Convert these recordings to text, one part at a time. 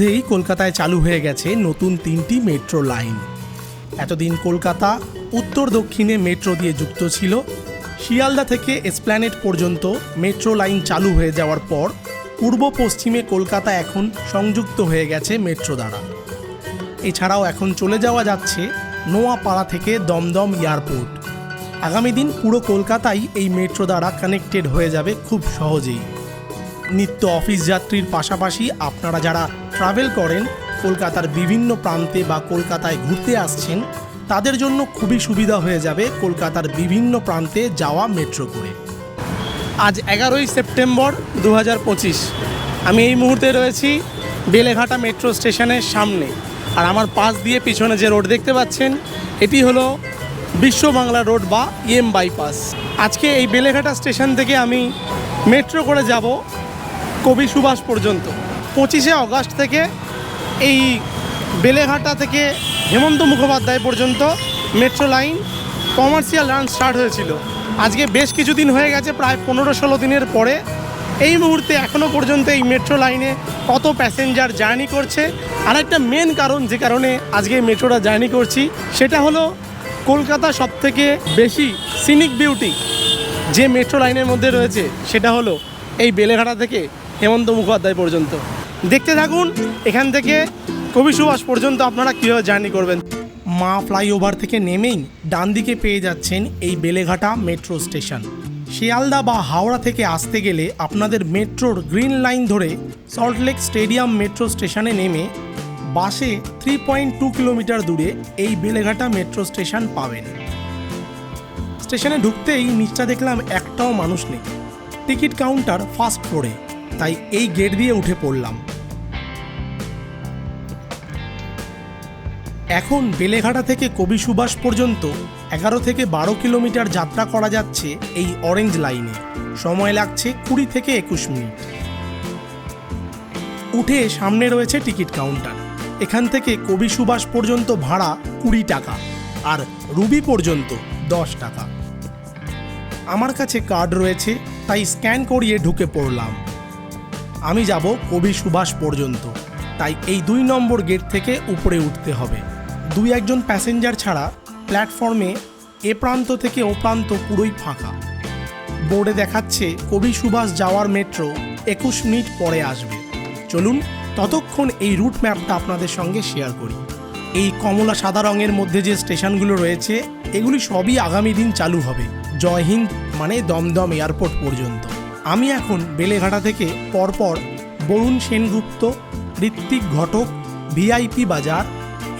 ইতিমধ্যেই কলকাতায় চালু হয়ে গেছে নতুন তিনটি মেট্রো লাইন। এতদিন কলকাতা উত্তর দক্ষিণে মেট্রো দিয়ে যুক্ত ছিল। শিয়ালদা থেকে এসপ্ল্যানেট পর্যন্ত মেট্রো লাইন চালু হয়ে যাওয়ার পর পূর্ব পশ্চিমে কলকাতা এখন সংযুক্ত হয়ে গেছে মেট্রো দ্বারা। এছাড়াও এখন চলে যাওয়া যাচ্ছে নোয়াপাড়া থেকে দমদম এয়ারপোর্ট। আগামী দিন পুরো কলকাতাই এই মেট্রো দ্বারা কানেক্টেড হয়ে যাবে খুব সহজেই। নিত্য অফিস যাত্রীর পাশাপাশি আপনারা যারা ট্রাভেল করেন, কলকাতার বিভিন্ন প্রান্তে বা কলকাতায় ঘুরতে আসছেন, তাদের জন্য খুবই সুবিধা হয়ে যাবে কলকাতার বিভিন্ন প্রান্তে যাওয়া মেট্রো করে। আজ এগারোই সেপ্টেম্বর দু হাজার পঁচিশ। আমি এই মুহূর্তে রয়েছি বেলেঘাটা মেট্রো স্টেশনের সামনে। আর আমার পাশ দিয়ে পিছনে যে রোড দেখতে পাচ্ছেন, এটি হলো বিশ্ব বাংলা রোড বা ইএম বাইপাস আজকে এই বেলেঘাটা স্টেশন থেকে আমি মেট্রো করে যাব কবি সুভাষ পর্যন্ত। পঁচিশে অগস্ট থেকে এই বেলেঘাটা থেকে হেমন্ত মুখোপাধ্যায় পর্যন্ত metro line commercial run start হয়েছিল। আজকে বেশ কিছুদিন হয়ে গেছে, প্রায় পনেরো ষোলো দিনের পরে। এই মুহূর্তে এখনও পর্যন্ত এই মেট্রো লাইনে কত প্যাসেঞ্জার জার্নি করছে। আর একটা মেন কারণ যে কারণে আজকে মেট্রোটা জার্নি করছি, সেটা হলো কলকাতা সবথেকে বেশি সিনিক বিউটি যে মেট্রো লাইনের মধ্যে রয়েছে, সেটা হলো এই বেলেঘাটা থেকে হেমন্ত মুখোপাধ্যায় পর্যন্ত। দেখতে থাকুন, এখান থেকে কবি সুভাষ পর্যন্ত আপনারা কীভাবে জার্নি করবেন। মা ফ্লাইওভার থেকে নেমেই ডান দিকে পেয়ে যাচ্ছেন এই বেলেঘাটা মেট্রো স্টেশন। শিয়ালদা বা হাওড়া থেকে আসতে গেলে আপনাদের মেট্রোর গ্রিন লাইন ধরে সল্টলেক স্টেডিয়াম মেট্রো স্টেশনে নেমে বাসে থ্রি পয়েন্ট টু কিলোমিটার দূরে এই বেলেঘাটা মেট্রো স্টেশন পাবেন। স্টেশনে ঢুকতেই নিচটা দেখলাম একটাও মানুষ নেই। টিকিট কাউন্টার ফার্স্ট ফ্লোরে তাই এই গেট দিয়ে উঠে পড়লাম। এখন বেলেঘাটা থেকে কবি সুভাষ পর্যন্ত এগারো থেকে বারো কিলোমিটার যাত্রা করা যাচ্ছে এই অরেঞ্জ লাইনে সময় লাগছে কুড়ি থেকে একুশ মিনিট। উঠে সামনে রয়েছে টিকিট কাউন্টার। এখান থেকে কবি সুভাষ পর্যন্ত ভাড়া কুড়ি টাকা আর রুবি পর্যন্ত দশ টাকা। আমার কাছে কার্ড রয়েছে, তাই স্ক্যান করিয়ে ঢুকে পড়লাম। আমি যাব কবি সুভাষ পর্যন্ত। তাই এই দুই নম্বর গেট থেকে উপরে উঠতে হবে। দুই একজন প্যাসেঞ্জার ছাড়া প্ল্যাটফর্মে এ প্রান্ত থেকে ও প্রান্ত পুরোই ফাঁকা। বোর্ডে দেখাচ্ছে কবি সুভাষ যাওয়ার মেট্রো একুশ মিনিট পরে আসবে। চলুন ততক্ষণ এই রুট ম্যাপটা আপনাদের সঙ্গে শেয়ার করি। এই কমলা সাদা রঙের মধ্যে যে স্টেশনগুলো রয়েছে, এগুলি সবই আগামী দিন চালু হবে। জয় হিন্দ মানে দমদম এয়ারপোর্ট পর্যন্ত। আমি এখন বেলেঘাটা থেকে পরপর বরুণ সেনগুপ্ত, ঋত্বিক ঘটক, ভিআইপি বাজার,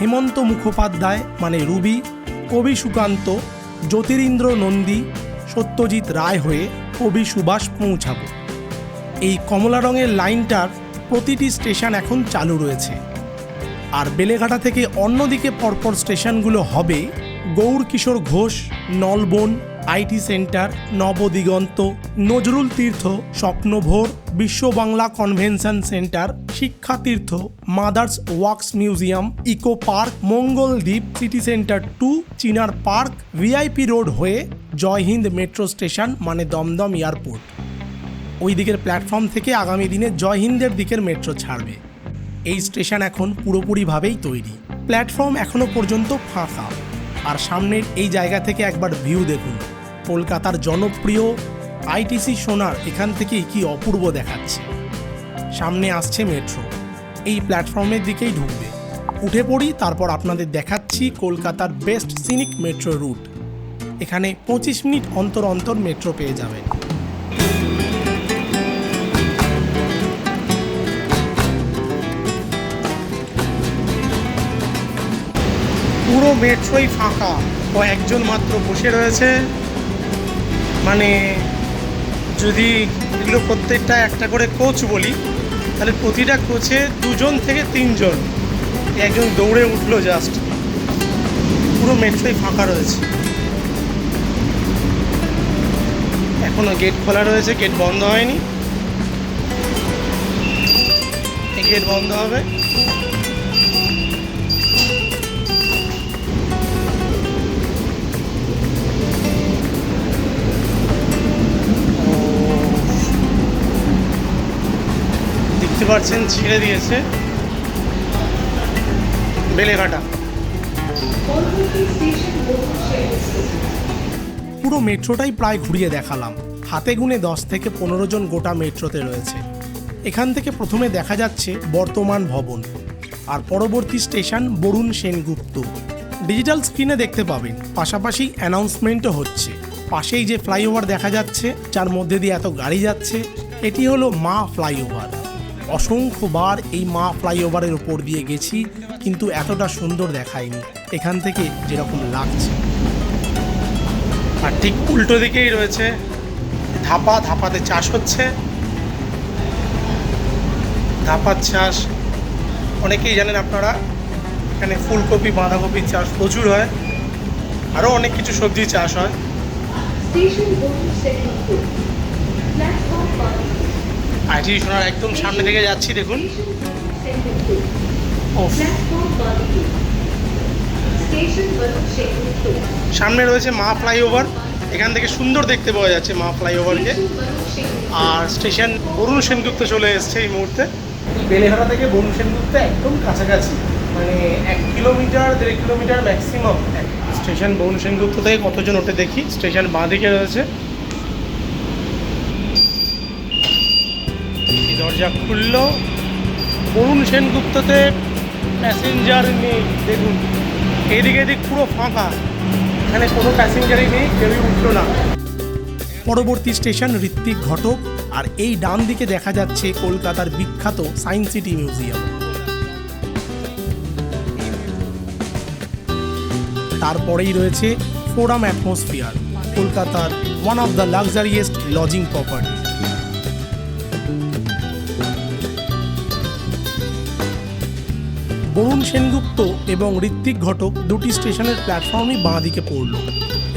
হেমন্ত মুখোপাধ্যায় মানে রুবি, কবি সুকান্ত, জ্যোতিরিন্দ্র নন্দী, সত্যজিৎ রায় হয়ে কবি সুভাষ পৌঁছাবো। এই কমলা রঙের লাইনটার প্রতিটি স্টেশন এখন চালু রয়েছে। আর বেলেঘাটা থেকে অন্যদিকে পরপর স্টেশনগুলো হবে Gour Kishore Ghosh, Nalban IT centre, Nabadiganta, Nazrul Tirtha, Swapnobhor, Biswa Bangla convention centre, Shiksha Tirtha, mother's wax museum, eco park Mangaldeep city centre two, Chinar park, VIP road হয়ে জয় হিন্দ মেট্রো স্টেশন মানে Dumdum airport. ওই দিকের platform থেকে আগামী দিনে জয় হিন্দের দিকের metro ছাড়বে। এই স্টেশন এখন পুরোপুরিভাবেই তৈরি। প্ল্যাটফর্ম এখনও পর্যন্ত ফাঁকা। আর সামনের এই জায়গা থেকে একবার ভিউ দেখুন। কলকাতার জনপ্রিয় আইটিসি সোনার এখান থেকেই কি অপূর্ব দেখাচ্ছে? সামনে আসছে মেট্রো। এই প্ল্যাটফর্মের দিকেই ঢুকবে। উঠে পড়ি, তারপর আপনাদের দেখাচ্ছি কলকাতার বেস্ট সিনিক মেট্রো রুট। এখানে পঁচিশ মিনিট অন্তর অন্তর মেট্রো পেয়ে যাবেন। পুরো মেট্রোই ফাঁকা। কয়েকজন মাত্র বসে রয়েছে। মানে যদি এগুলো প্রত্যেকটা একটা করে কোচ বলি, তাহলে প্রতিটা কোচে দুজন থেকে তিনজন একজন দৌড়ে উঠল জাস্ট পুরো মেট্রোই ফাঁকা রয়েছে। এখনও গেট খোলা রয়েছে গেট বন্ধ হয়নি। গেট বন্ধ হবে। পাচ্ছেন ছেড়ে দিয়েছে। বেলেঘাটা। পুরো মেট্রোটাই প্রায় ঘুরিয়ে দেখালাম। হাতে গুনে দশ থেকে পনেরো জন গোটা মেট্রোতে রয়েছে। এখান থেকে প্রথমে দেখা যাচ্ছে বর্তমান ভবন আর পরবর্তী স্টেশন বরুণ সেনগুপ্ত। ডিজিটাল স্ক্রিনে দেখতে পাবেন, পাশাপাশি অ্যানাউন্সমেন্টও হচ্ছে। পাশেই যে ফ্লাইওভার দেখা যাচ্ছে, যার মধ্যে দিয়ে এত গাড়ি যাচ্ছে, এটি হলো মা ফ্লাইওভার। অসংখ্যবার এই মা ফ্লাইওভারের উপর দিয়ে গেছি কিন্তু এতটা সুন্দর দেখায়নি। এখান থেকে যেরকম লাগছে। আর ঠিক উল্টো দিকেই রয়েছে। ধাপা ধাপাতে চাষ হচ্ছে। ধাপার চাষ অনেকেই জানেন আপনারা এখানে ফুলকপি বাঁধাকপির চাষ প্রচুর হয়। আরও অনেক কিছু সবজি চাষ হয় station Barun Sengupta platform one IT সোনার একদম সামনে থেকে যাচ্ছি, দেখুন। সামনে রয়েছে মা ফ্লাইওভার। এখান থেকে সুন্দর দেখতে পাওয়া যাচ্ছে মা ফ্লাইওভারকে। আর স্টেশন বরুণ সেনগুপ্ত চলে এসছে এই মুহূর্তে। বেলেহারা থেকে বরুণ সেনগুপ্ত একদম কাছাকাছি মানে এক কিলোমিটার, দেড় kilometre maximum station Barun Sengupta থেকে কতজন ওঠে দেখি। স্টেশন বাঁ দিকে রয়েছে। দরজা খুললো। অরুণ সেনগুপ্ততে প্যাসেঞ্জার নেই, দেখুন। এদিক এদিক পুরো ফাঁকা। এখানে কোনো প্যাসেঞ্জারই নেই, কেউই উঠল না। পরবর্তী স্টেশন ঋত্বিক ঘটক, আর এই ডান দিকে দেখা যাচ্ছে কলকাতার বিখ্যাত সায়েন্স সিটি মিউজিয়াম। তারপরেই রয়েছে ফোরাম অ্যাটমসফিয়ার, কলকাতার one of the luxuriest lodging property Barun Sengupta এবং ঋত্বিক ঘটক দুটি স্টেশনের প্ল্যাটফর্মই বাঁ দিকে পড়ল।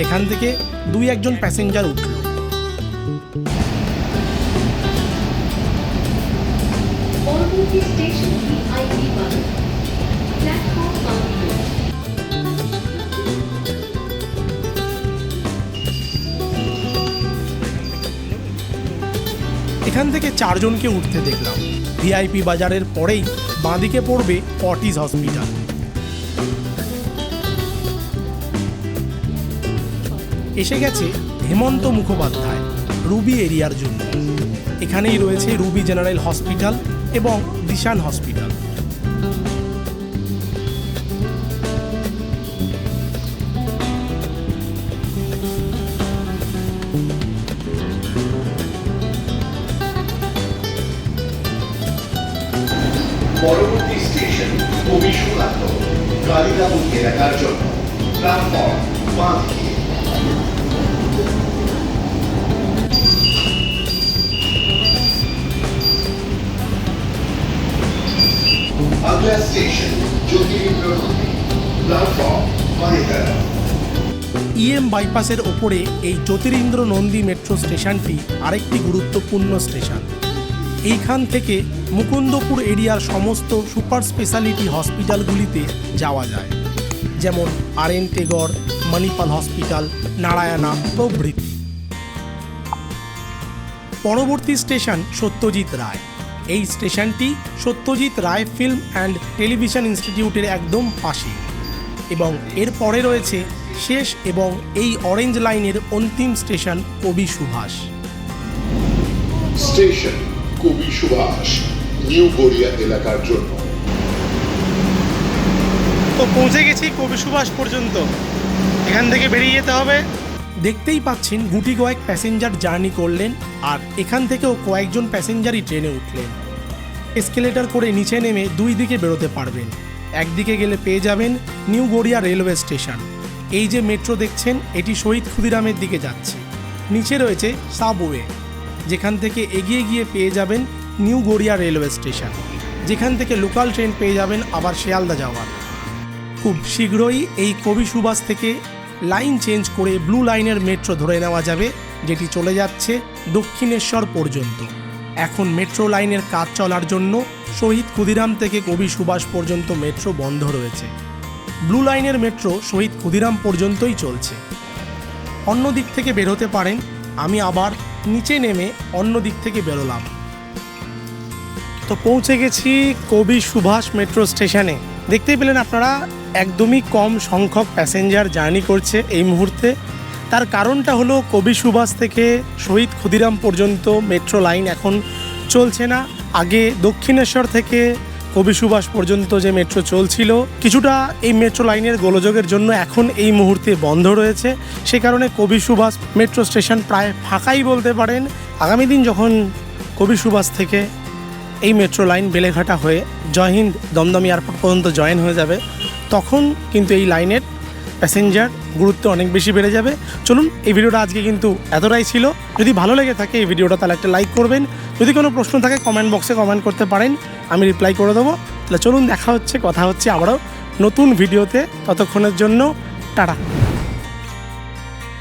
এখান থেকে দুই একজন প্যাসেঞ্জার উঠল। স্টেশন এখান থেকে চারজনকে উঠতে দেখলাম। ভিআইপি বাজারের পরেই বাঁদিকে পড়বে অটিস হসপিটাল। এসে গেছে হেমন্ত মুখোপাধ্যায়, রুবি এরিয়ার জন্য। এখানেই রয়েছে রুবি জেনারেল হসপিটাল এবং দিশান হসপিটাল। তালিকাভুক্তি রাখার জন্য Andrea Station, giochi di prodotti, platform মানিকারা EM বাইপাসের ওপরে এই জ্যোতিরিন্দ্র নন্দী মেট্রো স্টেশনটি আরেকটি গুরুত্বপূর্ণ স্টেশন এইখান থেকে মুকুন্দপুর এরিয়ার সমস্ত সুপার স্পেশালিটি হসপিটালগুলিতে যাওয়া যায়। যেমন R N Tagore, Manipal hospital, Narayana প্রভৃতি। পরবর্তী স্টেশন সত্যজিৎ রায়। এই স্টেশনটি Satyajit Ray film and television ইনস্টিটিউটের একদম পাশে। এবং এর পরে রয়েছে শেষ এবং এই অরেঞ্জ লাইনের অন্তিম স্টেশন কবি সুভাষ। স্টেশন। কবি সুভাষ নিউ গড়িয়া এলাকার জন্য। তো পৌঁছে গেছি কবি সুভাষ পর্যন্ত। এখান থেকে বেরিয়ে যেতে হবে। দেখতেই পাচ্ছেন গুটি কয়েক প্যাসেঞ্জার জার্নি করলেন আর এখান থেকেও কয়েকজন প্যাসেঞ্জারই ট্রেনে উঠলেন। এসকেলেটর করে নিচে নেমে দুই দিকে বেরোতে পারবেন। একদিকে গেলে পেয়ে যাবেন নিউ গড়িয়া রেলওয়ে স্টেশন এই যে মেট্রো দেখছেন এটি শহীদ ক্ষুদিরামের দিকে যাচ্ছে। নিচে রয়েছে সাবওয়ে যেখান থেকে এগিয়ে গিয়ে পেয়ে যাবেন নিউ গড়িয়া রেলওয়ে স্টেশন। যেখান থেকে লোকাল ট্রেন পেয়ে যাবেন আবার শিয়ালদা যাওয়ার। খুব শীঘ্রই এই কবি সুভাষ থেকে লাইন চেঞ্জ করে ব্লু লাইনের মেট্রো ধরে নেওয়া যাবে, যেটি চলে যাচ্ছে দক্ষিণেশ্বর পর্যন্ত। এখন মেট্রো লাইনের কাজ চলার জন্য শহীদ ক্ষুদিরাম থেকে কবি সুভাষ পর্যন্ত মেট্রো বন্ধ রয়েছে। ব্লু লাইনের মেট্রো শহীদ ক্ষুদিরাম পর্যন্তই চলছে। অন্য দিক থেকে বেরোতে পারেন, আমি আবার নিচে নেমে অন্য দিক থেকে বেরোলাম। তো পৌঁছে গেছি কবি সুভাষ মেট্রো স্টেশনে। দেখতেই পেলেন আপনারা, একদমই কম সংখ্যক প্যাসেঞ্জার জার্নি করছে এই মুহূর্তে। তার কারণটা হলো কবি সুভাষ থেকে শহীদ ক্ষুদিরাম পর্যন্ত মেট্রো লাইন এখন চলছে না। আগে দক্ষিণেশ্বর থেকে কবি সুভাষ পর্যন্ত যে মেট্রো চলছিল, কিছুটা এই মেট্রো লাইনের গোলযোগের জন্য এখন এই মুহূর্তে বন্ধ রয়েছে। সে কারণে কবি সুভাষ মেট্রো স্টেশন প্রায় ফাঁকাই বলতে পারেন। আগামী দিন যখন কবি সুভাষ থেকে এই মেট্রো লাইন বেলেঘাটা হয়ে জয়হিন্দ দমদম এয়ারপোর্ট পর্যন্ত জয়েন হয়ে যাবে, তখন কিন্তু এই লাইনের প্যাসেঞ্জার গুরুত্ব অনেক বেশি বেড়ে যাবে। চলুন, এই ভিডিওটা আজকে কিন্তু এতটাই ছিল। যদি ভালো লেগে থাকে এই ভিডিওটা, তাহলে একটা লাইক করবেন। যদি কোনো প্রশ্ন থাকে কমেন্ট বক্সে কমেন্ট করতে পারেন। আমি রিপ্লাই করে দেবো। তাহলে চলুন, দেখা হচ্ছে, কথা হচ্ছে আবারও নতুন ভিডিওতে। ততক্ষণের জন্য, টাটা।